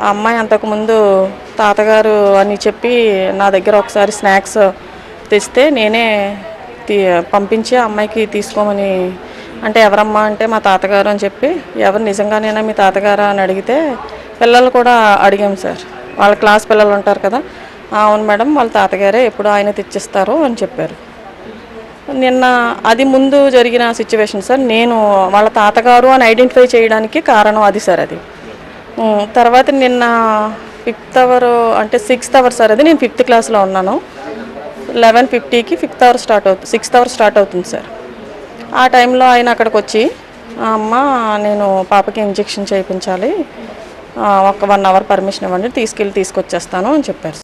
ఆ అమ్మాయి అంతకుముందు తాతగారు అని చెప్పి నా దగ్గర ఒకసారి స్నాక్స్ తెస్తే నేనే తీ పంపించి ఆ అమ్మాయికి తీసుకోమని అంటే ఎవరమ్మా అంటే మా తాతగారు అని చెప్పి ఎవరు నిజంగానేనా మీ తాతగారా అని అడిగితే పిల్లలు కూడా అడిగాం సార్. వాళ్ళ క్లాస్ పిల్లలు ఉంటారు కదా అవును మేడం వాళ్ళ తాతగారే ఎప్పుడు ఆయన తెచ్చిస్తారు అని చెప్పారు. నిన్న అది ముందు జరిగిన సిచ్యువేషన్ సార్ నేను వాళ్ళ తాతగారు అని ఐడెంటిఫై చేయడానికి కారణం అది సార్ అది. తర్వాత నిన్న ఫిఫ్త్ అవర్ అంటే సిక్స్త్ అవర్ సార్ అది నేను ఫిఫ్త్ క్లాస్లో ఉన్నాను. లెవెన్ ఫిఫ్టీకి ఫిఫ్త్ అవర్ స్టార్ట్ అవుతుంది సిక్స్త్ అవర్ స్టార్ట్ అవుతుంది సార్. ఆ టైంలో ఆయన అక్కడికి వచ్చి అమ్మ నేను పాపకి ఇంజెక్షన్ చేయించాలి. ఒక వన్ అవర్ పర్మిషన్ ఇవ్వండి తీసుకెళ్ళి తీసుకొచ్చేస్తాను అని చెప్పారు